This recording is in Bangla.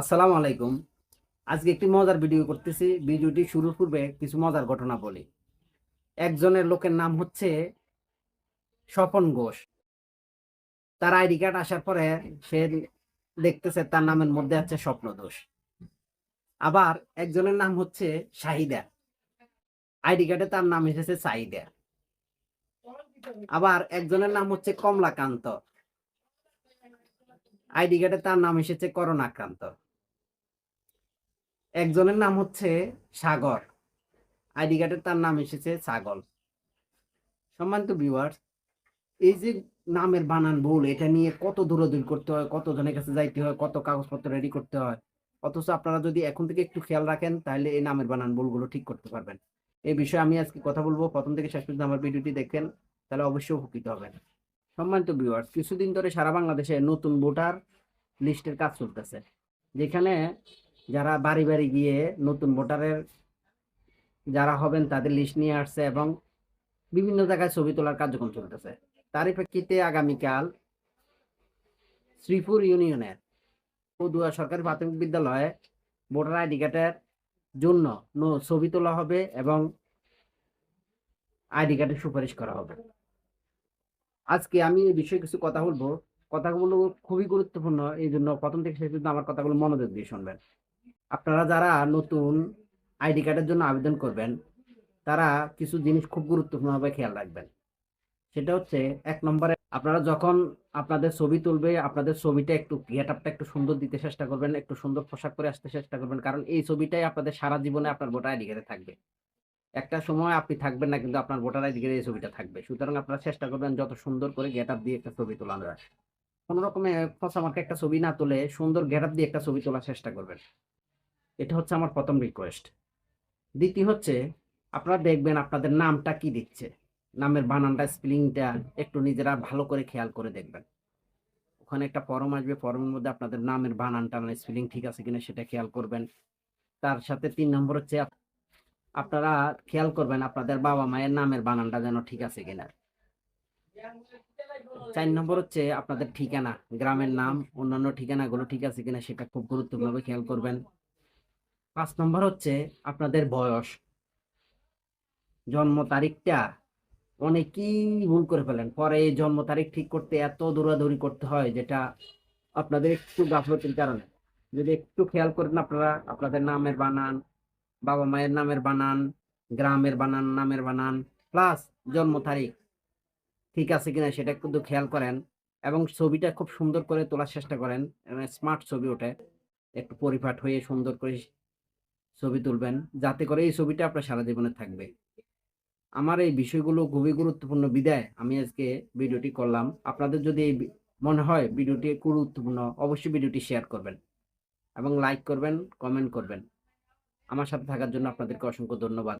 আসসালামু আলাইকুম। আজকে একটি মজার ভিডিও করতেছি। ভিডিওটি শুরুর পূর্বে কিছু মজার ঘটনা বলি। একজনের লোকের নাম হচ্ছে স্বপন ঘোষ। তার আইডি কার্ড আসার পরে সে দেখতেছে তার নামের মধ্যে আছে স্বপ্ন দোষ আবার একজনের নাম হচ্ছে শাহিদা। আইডি কার্ডে তার নাম এসেছে সাইদা। আবার একজনের নাম হচ্ছে কমলাকান্ত। আইডি কার্ডে তার নাম এসেছে করোনাক্রান্ত। একজনের নাম হচ্ছে সাগর। আইডি কার্ডে তার নাম এসেছে ছাগল। সম্মানিত ভিউয়ার্স, এই যে নামের বানান ভুল, এটা নিয়ে কত দূরদূর করতে হয় কত জনের কাছে যাইতে হয়, কত কাগজপত্র রেডি করতে হয়, অথচ আপনারা যদি এখন থেকে একটু খেয়াল রাখেন, তাহলে এই নামের বানান ভুলগুলো ঠিক করতে পারবেন। এই বিষয়ে আমি আজকে কথা বলব, প্রথম থেকে শেষ পর্যন্ত আমার ভিডিওটি দেখেন তাহলে অবশ্যই উপকৃত হবেন। সম্মানিত ভিউয়ার্স, কিছুদিন ধরে সারা বাংলাদেশে নতুন ভোটার লিস্টের কাজ চলতেছে, যেখানে যারা বাড়ি বাড়ি গিয়ে নতুন ভোটারের যারা হবেন তাদের লিস্ট নিয়ে আসছে এবং বিভিন্ন জায়গায় ছবি তোলার কার্যক্রম চলতেছে। তারই প্রেক্ষিতে আগামীকাল শ্রীপুর ইউনিয়নের পদুয়া সরকারি প্রাথমিক বিদ্যালয়ে ভোটার আইডি কার্ডের জন্য ছবি তোলা হবে এবং আইডি কার্ডের সুপারিশ করা হবে। আজকে আমি এই বিষয়ে কিছু কথা বলব। কথাগুলো খুবই গুরুত্বপূর্ণ এই জন্য প্রথম থেকে শেষ পর্যন্ত আমার কথাগুলো মনোযোগ দিয়ে শুনবেন। আপনারা যারা নতুন আইডি কার্ডের জন্য আবেদন করবেন, তারা কিছু জিনিস খুব গুরুত্বপূর্ণভাবে খেয়াল রাখবেন। সেটা হচ্ছে, এক নম্বরে আপনারা যখন আপনাদের ছবি তুলবে, আপনাদের ছবিটা একটু গেট আপটা একটু সুন্দর দিতে চেষ্টা করবেন, একটু সুন্দর পোশাক পরে আসতে চেষ্টা করবেন, কারণ এই ছবিটাই আপনাদের সারা জীবনে আপনার ভোটার আইডি কার্ডে থাকবে। একটা সময় আপনি থাকবেন না, কিন্তু আপনার ভোটার আইডি কার্ডে এই ছবিটা থাকবে। সুতরাং আপনারা চেষ্টা করবেন যত সুন্দর করে গেট আপ দিয়ে একটা ছবি তোলা যায় কোনো রকমে ফসামার্কে একটা ছবি না তুলে সুন্দর গেট আপ দিয়ে একটা ছবি তোলার চেষ্টা করবেন। এটা হচ্ছে আমার প্রথম রিকোয়েস্ট দ্বিতীয় হচ্ছে, আপনারা দেখবেন আপনাদের নামটা কি দিচ্ছে। নামের বানানটা স্পেলিংটা একটু নিজেরা ভালো করে খেয়াল করে দেখবেন। ওখানে একটা ফর্ম আসবে ফর্মের মধ্যে আপনাদের নামের বানানটা মানে স্পেলিং ঠিক আছে কিনা সেটা খেয়াল করবেন। তার সাথে তিন নম্বর হচ্ছে, আপনারা খেয়াল করবেন আপনাদের বাবা মায়ের নামের বানানটা যেন ঠিক আছে কিনা। চার নম্বর হচ্ছে, আপনাদের ঠিকানা, গ্রামের নাম, অন্যান্য ঠিকানাগুলো ঠিক আছে কিনা সেটা খুব গুরুত্বপূর্ণভাবে খেয়াল করবেন। পাঁচ নম্বর হচ্ছে আপনাদের বয়স। জন্ম তারিখটা অনেকেই ভুল করে ফেলেন। পরে জন্ম তারিখ ঠিক করতে এত দৌড়াদৌড়ি করতে হয় যেটা আপনাদের একটু গাফলতির কারণে। যদি একটু খেয়াল করেন আপনারা, আপনাদের নামের বানান, বাবা মায়ের নামের বানান, গ্রামের বানান, নামের বানান প্লাস জন্ম তারিখ ঠিক আছে কিনা সেটা কিন্তু খেয়াল করেন এবং ছবিটা খুব সুন্দর করে তোলার চেষ্টা করেন। স্মার্ট ছবি ওঠে। একটু পরিপাট হয়ে সুন্দর করে ছবি তুলবেন। যাতে করে এই ছবিটা আপনার সারা জীবনে থাকবে। আমার এই বিষয়গুলো খুবই গুরুত্বপূর্ণ বিদায়। আমি আজকে ভিডিওটি করলাম। আপনাদের যদি এই মনে হয় ভিডিওটি গুরুত্বপূর্ণ, অবশ্যই ভিডিওটি শেয়ার করবেন এবং লাইক করবেন, কমেন্ট করবেন। আমার সাথে থাকার জন্য আপনাদেরকে অসংখ্য ধন্যবাদ।